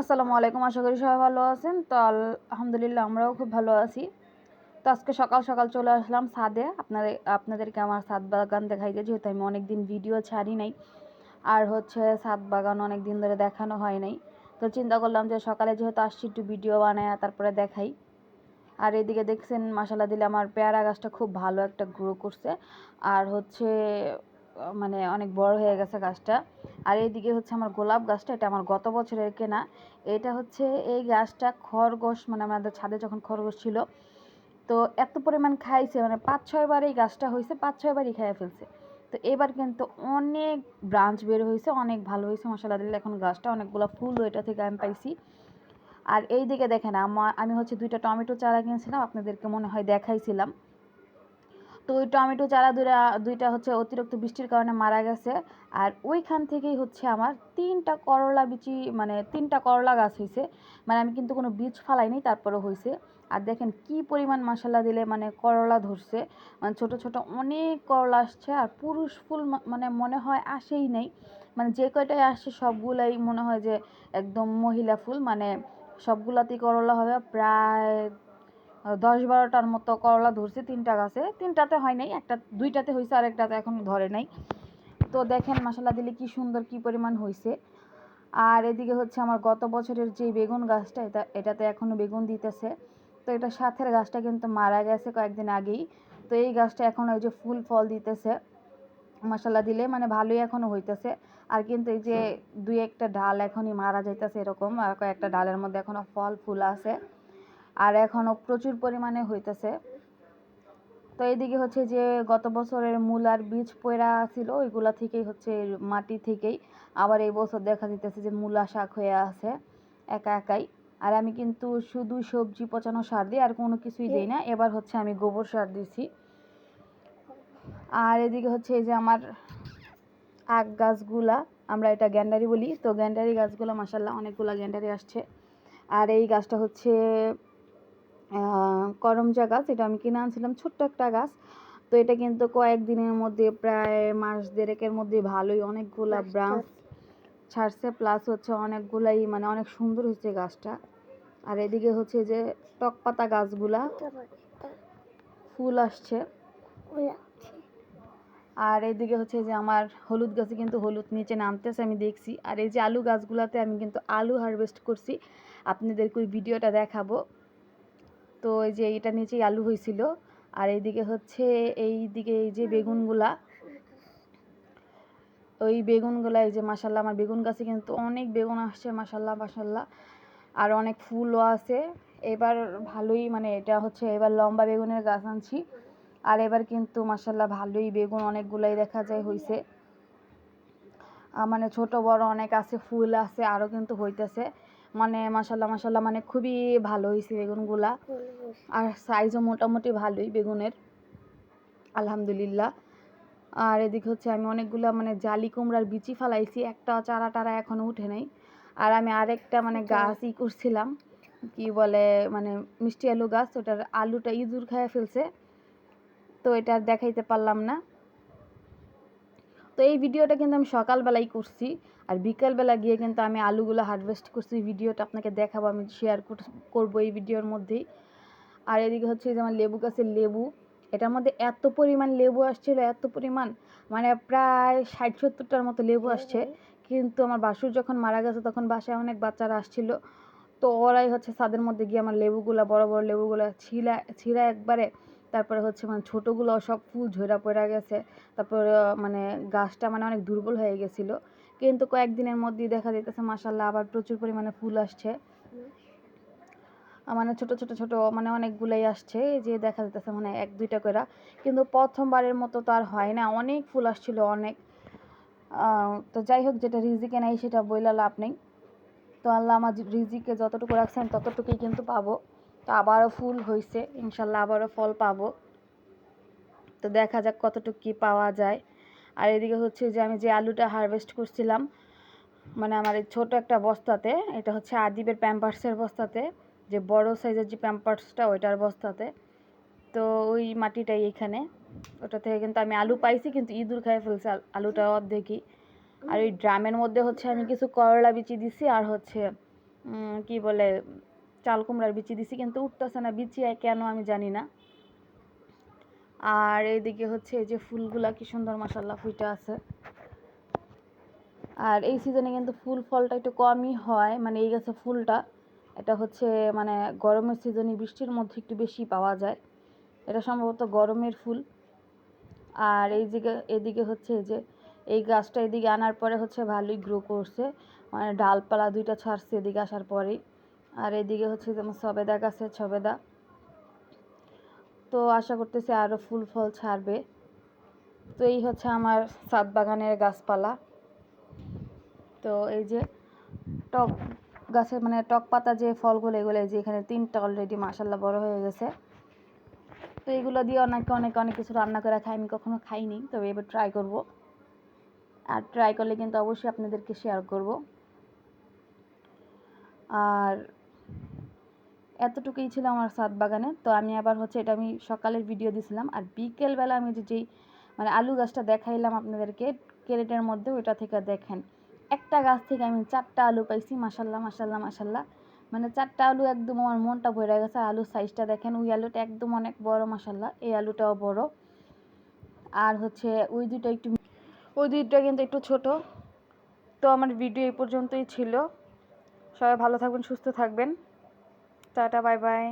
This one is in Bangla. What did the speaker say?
আসসালামু আলাইকুম, আশা করি সবাই ভালো আছেন। তো আলহামদুলিল্লাহ আমরাও খুব ভালো আছি। তো আজকে সকাল সকাল চলে আসলাম ছাদে। আপনাদের, আপনাদেরকে আমার ছাদ বাগান দেখাইতে, যেহেতু আমি অনেক দিন ভিডিও ছাড়ি নাই। আর হচ্ছে ছাদ বাগান অনেক দিন ধরে দেখানো হয় নাই। তো চিন্তা করলাম যে সকালে যেহেতু আসছি, একটু ভিডিও বানায় তারপরে দেখাই। আর এদিকে দেখছেন মশালা দিলে আমার পেয়ারা গাছটা খুব ভালো একটা গ্রো করছে। আর হচ্ছে মানে অনেক বড় হয়ে গেছে গাছটা। আর এইদিকে হচ্ছে আমার গোলাপ গাছটা, এটা আমার গত বছরের কেনা। এটা হচ্ছে এই গাছটা খরগোশ মানে আমাদের ছাদে যখন খরগোশ ছিল, তো এত পরিমাণ খাইছে মানে পাঁচ ছয়বার এই গাছটা হয়েছে পাঁচ ছয়বারই খেয়ে ফেলছে। তো এবার কিন্তু অনেক ব্রাঞ্চ বের হয়েছে অনেক ভালো হয়েছে মশলা দিলে এখন গাছটা অনেকগুলো ফুল এটা থেকে আমি পাইছি। আর এই দিকে দেখেন আমার আমি হচ্ছে দুইটা টমেটো চারা কিনেছিলাম, আপনাদেরকে মনে হয় দেখাইছিলাম। তো ওই টমেটো চারা দুইটা দুইটা হচ্ছে অতিরিক্ত বৃষ্টির কারণে মারা গেছে। আর ওইখান থেকেই হচ্ছে আমার তিনটা করলা বিচি মানে তিনটা করলা গাছ হয়েছে মানে আমি কিন্তু কোনো বীজ ফালাইনি তারপরে হয়েছে আর দেখেন কি পরিমাণ মশলা দিলে মানে করলা ধরছে। মানে ছোট ছোট অনেক করলা আসছে আর পুরুষ ফুল মানে মনে হয় আসেই নেই। মানে যে কয়টাই আসছে সবগুলাই মনে হয় যে একদম মহিলা ফুল। মানে সবগুলাতেই করলা হবে, প্রায় দশ বারোটার মতো করলা ধরছে তিনটা গাছে। তিনটাতে হয় নাই একটা দুইটাতে হয়েছে আর একটাতে এখন ধরে নাই। তো দেখেন মশলা দিলে কি সুন্দর কি পরিমাণ হয়েছে আর এদিকে হচ্ছে আমার গত বছরের যে বেগুন গাছটা এটা এটাতে এখনও বেগুন দিতেছে। তো এটা সাথের গাছটা কিন্তু মারা গেছে কয়েকদিন আগেই। তো এই গাছটা এখন ওই যে ফুল ফল দিতেছে মশলা দিলে মানে ভালোই এখনও হইতেছে। আর কিন্তু এই যে দুই একটা ডাল এখনই মারা যাইতেছে এরকম আর কয়েকটা ডালের মধ্যে এখনও ফল ফুল আছে। আর এখনও প্রচুর পরিমাণে হইতেছে। তো এইদিকে হচ্ছে যে গত বছরের মূলার বীজ পয়রা ছিল, ওইগুলা থেকেই হচ্ছে মাটি থেকেই। আবার এই বছর দেখা দিতেছে যে মূলা শাক হয়ে আছে, একা একাই। আর আমি কিন্তু শুধু সবজি পচানো সার দিই, আর কোনো কিছুই দিই না। এবার হচ্ছে আমি গোবর সার দিছি। আর এদিকে হচ্ছে এই যে আমার আখ গাছগুলা, আমরা এটা গ্যান্ডারি বলি। তো গ্যান্ডারি গাছগুলো মাসাল্লাহ অনেকগুলা গ্যান্ডারি আসছে। আর এই গাছটা হচ্ছে করমজা গাছ এটা আমি কিনে আনছিলাম ছোট্ট একটা গাছ। তো এটা কিন্তু কয়েকদিনের মধ্যে প্রায় মাস দেড়েকের মধ্যে ভালোই অনেকগুলা ব্রাঞ্চ ছাড়ছে। প্লাস হচ্ছে অনেকগুলাই মানে অনেক সুন্দর হয়েছে গাছটা। আর এদিকে হচ্ছে যে টক পাতা গাছগুলা ফুল আসছে। আর এদিকে হচ্ছে যে আমার হলুদ গাছে কিন্তু হলুদ নিচে নামতেছে আমি দেখছি। আর এই যে আলু গাছগুলাতে আমি কিন্তু আলু হারভেস্ট করছি। আপনাদেরকে ওই ভিডিওটা দেখাবো। তো এই যে এটা নিচেই আলু হয়েছিল। আর এইদিকে হচ্ছে এই দিকে এই যে বেগুনগুলা ওই বেগুনগুলা এই যে মাসাল্লাহ আমার বেগুন গাছে কিন্তু অনেক বেগুন আসছে মাসাল্লাহ মাসাল্লাহ আর অনেক ফুলও আছে। এবার ভালোই মানে এটা হচ্ছে এবার লম্বা বেগুনের গাছ আনছি। আর এবার কিন্তু মাসাল্লাহ ভালোই বেগুন অনেকগুলাই দেখা যায় আহ, মানে ছোট বড় অনেক আছে ফুল আছে আরও কিন্তু হইতেছে। মানে মাসাল্লাহ মাসাল্লাহ মানে খুবই ভালো হয়েছে বেগুনগুলা। আর সাইজও মোটামুটি ভালোই বেগুনের। আলহামদুলিল্লাহ। আর এদিকে হচ্ছে আমি অনেকগুলা মানে জালি কুমড়ার বিচি ফালাইছি একটা চারা টারা এখনও উঠে নাই। আর আমি আরেকটা মানে গাছ ই করছিলাম কি বলে মানে মিষ্টি আলু গাছ ওটার আলুটা ইঁদুর খেয়ে ফেলছে। তো এটা দেখাইতে পারলাম না। তো এই ভিডিওটা কিন্তু আমি সকালবেলাই করছি। আর বিকালবেলা গিয়ে কিন্তু আমি আলুগুলো হারভেস্ট করছি ভিডিওটা আপনাকে দেখাবো, আমি শেয়ার করব এই ভিডিওর মধ্যেই। আর এদিকে হচ্ছে যেমন লেবু গাছের লেবু, এটার মধ্যে এত পরিমাণ লেবু আসছিল, এত পরিমাণ মানে প্রায় ষাট সত্তরটার মতো লেবু আসছে। কিন্তু আমার বাসুর যখন মারা গেছে, তখন বাসায় অনেক বাচ্চারা আসছিল। তো ওরাই হচ্ছে ছাদের মধ্যে গিয়ে আমার লেবুগুলা, বড় বড় লেবুগুলা ছিলা, ছিঁড়া একবারে, তারপরে হচ্ছে মানে ছোটোগুলো সব ফুল ঝরা পড়ে গেছে। তারপরে মানে গাছটা মানে অনেক দুর্বল হয়ে গেছিল। কিন্তু কয়েকদিনের মধ্যেই দেখা যাইতেছে মাসাল্লাহ আবার প্রচুর পরিমাণে ফুল আসছে। মানে ছোট ছোট ছোট মানে অনেকগুলাই আসছে যে দেখা যাইতেছে মানে এক, দুইটা করে কিন্তু প্রথমবারের মতো তো আর হয় না, অনেক ফুল আসছিল, অনেক। তো যাই হোক, যেটা রিজিকে নেই সেটা বইলা লাভ নেই। তো আল্লাহ আমার রিজিকে যতটুকু রাখছেন ততটুকুই কিন্তু পাবো। তো আবারও ফুল হয়েছে ইনশাল্লাহ আবারও ফল পাবো। তো দেখা যাক কতটুকু কী পাওয়া যায়। আর এদিকে হচ্ছে যে আমি যে আলুটা হারভেস্ট করছিলাম মানে আমার এই ছোটো একটা বস্তাতে, এটা হচ্ছে আদিবের প্যাম্পার্সের বস্তাতে, যে বড় সাইজের যে প্যাম্পার্সটা ওইটার বস্তাতে। তো ওই মাটিটাই এখানে। ওটা থেকে কিন্তু আমি আলু পাইছি, কিন্তু ইঁদুর খেয়ে ফেলছে আল- আলুটা অর্ধেকই। আর ওই ড্রামের মধ্যে হচ্ছে আমি কিছু করলা বিচি দিছি, আর হচ্ছে কি বলে, চাল কুমড়ার বিচি দিছি, কিন্তু উঠতেছে না। বিচি কেন আমি জানি না। আর এইদিকে হচ্ছে এই যে ফুলগুলা কি সুন্দর মাসাল্লাহ ফুইটা আছে। আর এই সিজনে কিন্তু ফুল ফলটা একটু কমই হয় মানে এই গাছে ফুলটা, এটা হচ্ছে মানে গরমের সিজনে বৃষ্টির মধ্যে একটু বেশি পাওয়া যায়। এটা সম্ভবত গরমের ফুল। আর এই দিকে এদিকে হচ্ছে এই যে, এই গাছটা এদিকে আনার পরে হচ্ছে ভালোই গ্রো করছে। মানে ডালপালা দুইটা ছাড়ছে এদিকে আসার পরেই। আর এদিকে হচ্ছে যেমন সবেদা গাছে, সবেদা। তো আশা করতেছি আরও ফুল ফল ছাড়বে। তো এই হচ্ছে আমার সাত বাগানের গাছপালা। তো এই যে টক গাছের মানে টক পাতা যে ফলগুলো, এগুলো যে এখানে তিনটা অলরেডি মাসাল্লাহ বড় হয়ে গেছে। তো এগুলো দিয়ে অনেকে অনেক অনেক কিছু রান্না করে খাই আমি কখনো খাইনি, তবে এবার ট্রাই করব। আর ট্রাই করলে কিন্তু অবশ্যই আপনাদেরকে শেয়ার করব। আর এতটুকুই ছিল আমার সাত বাগানে। তো আমি আবার হচ্ছে এটা আমি সকালের ভিডিও দিছিলাম। আর বিকেলবেলা আমি যে যেই মানে আলু গাছটা দেখাইলাম আপনাদেরকে, ক্যারেটের মধ্যে ওইটা থেকে দেখেন। একটা গাছ থেকে আমি চারটা আলু পাইছি মাসাল্লাহ মাসাল্লাহ মাসাল্লাহ মানে চারটা আলু একদম আমার মনটা ভরে গেছে আলুর সাইজটা দেখেন। ওই আলুটা একদম অনেক বড় মাসাল্লাহ এই আলুটাও বড়। আর হচ্ছে ওই দুটো একটু ওই দুইটা কিন্তু একটু ছোট। তো আমার ভিডিও এই পর্যন্তই ছিল। সবাই ভালো থাকবেন, সুস্থ থাকবেন। Tata bye bye.